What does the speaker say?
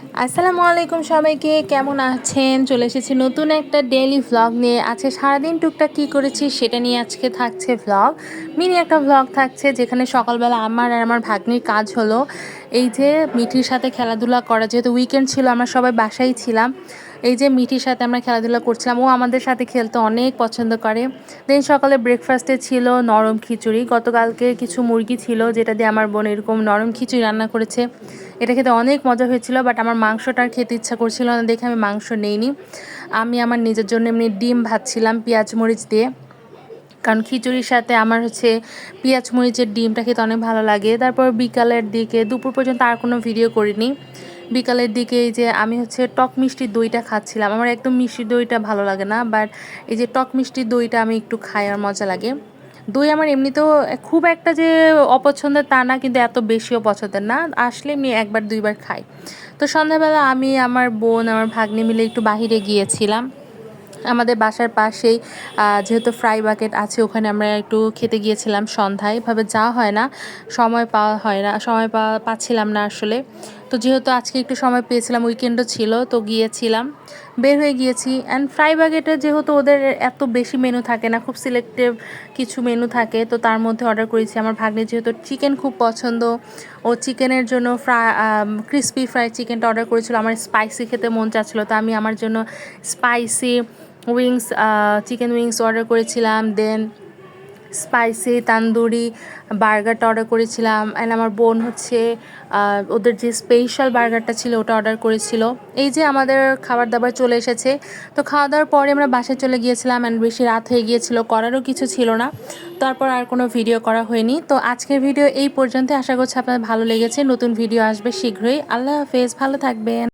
আসসালামু আলাইকুম সবাইকে, কেমন আছেন? চলে এসেছি নতুন একটা ডেইলি ভ্লগ নিয়ে। আজকে সারাদিন টুকটাক কি করেছি সেটা নিয়ে আজকে থাকছে ভ্লগ মিনি একটা ভ্লগ থাকছে, যেখানে সকালবেলা আমার আর আমার ভাগ্নির কাজ হলো। এই যে মিঠির সাথে খেলাধুলা করা, যেহেতু উইকেন্ড ছিল, আমরা সবাই বাসায় ছিলাম। এই যে মিঠির সাথে আমরা খেলাধুলা করছিলাম, ও আমাদের সাথে খেলতে, অনেক পছন্দ করে। দেন সকালে ব্রেকফাস্টে ছিল নরম খিচুড়ি। গতকালকে কিছু মুরগি ছিল যেটা দিয়ে আমার বোন এরকম নরম খিচুড়ি রান্না করেছে। এটা খেতে অনেক মজা হয়েছিল বাট আমার মাংসটার খেতে ইচ্ছা করছিল না, দেখে আমি মাংস নেইনি। আমি আমার নিজের জন্য এমনি ডিম ভাজছিলাম, পেঁয়াজ মরিচ দিয়ে। কারণ খিচুড়ির সাথে আমার হচ্ছে পেঁয়াজ মরিচের ডিমটা খেতে অনেক ভালো লাগে। তারপর বিকালের দিকে দুপুর পর্যন্ত আর কোনো ভিডিও করিনি। বিকালের দিকে এই যে আমি হচ্ছে টক মিষ্টি দইটা খাচ্ছিলাম। আমার একদম মিষ্টি দইটা ভালো লাগে না বাট এই যে টক মিষ্টি দইটা আমি একটু খাই আর মজা লাগে। দই আমার এমনিতেও খুব একটা যে অপছন্দের তা না, কিন্তু এত বেশিও পছন্দের না। আসলে এমনি একবার, দুইবার খাই। তো সন্ধ্যাবেলা আমি, আমার বোন, আমার ভাগ্নি মিলে একটু বাহিরে গিয়েছিলাম। আমাদের বাসার পাশেই যেহেতু ফ্রাই বাকেট আছে, ওখানে আমরা একটু খেতে গিয়েছিলাম সন্ধ্যায়। এভাবে যাওয়া হয় না, সময় পাওয়া হয় না, সময় পাওয়া পাচ্ছিলাম না আসলে। তো যেহেতু আজকে একটু সময় পেয়েছিলাম উইকেন্ডও ছিল, তো গিয়েছিলাম। বের হয়ে গিয়েছি। অ্যান্ড ফ্রাই বাগেটে যেহেতু ওদের এত বেশি মেনু থাকে না, খুব সিলেক্টিভ কিছু মেনু থাকে, তো তার মধ্যে অর্ডার করেছি। আমার ভাগ্নে যেহেতু চিকেন খুব পছন্দ, ও চিকেনের জন্য ফ্রাই ক্রিসপি ফ্রাই চিকেনটা অর্ডার করেছিল। আমার স্পাইসি খেতে মন চাচ্ছিলো, তো আমি আমার জন্য spicy wings chicken wings order করেছিলাম। দেন স্পাইসি তান্দুরি বার্গারটা অর্ডার করেছিলাম অ্যান্ড আমার বোন হচ্ছে ওদের যে স্পেশাল বার্গারটা ছিল ওটা অর্ডার করেছিল। এই যে আমাদের খাবার দাবার চলে এসেছে, তো খাওয়া দাওয়ার পরে আমরা বাসায় চলে গিয়েছিলাম অ্যান্ড বেশি রাত হয়ে গিয়েছিল, করারও কিছু ছিল না। তারপর আর কোনো ভিডিও করা হয়নি। তো আজকের ভিডিও এই পর্যন্ত আশা করছি আপনাদের ভালো লেগেছে। নতুন ভিডিও আসবে শীঘ্রই। আল্লাহ হাফেজ। ভালো থাকবেন।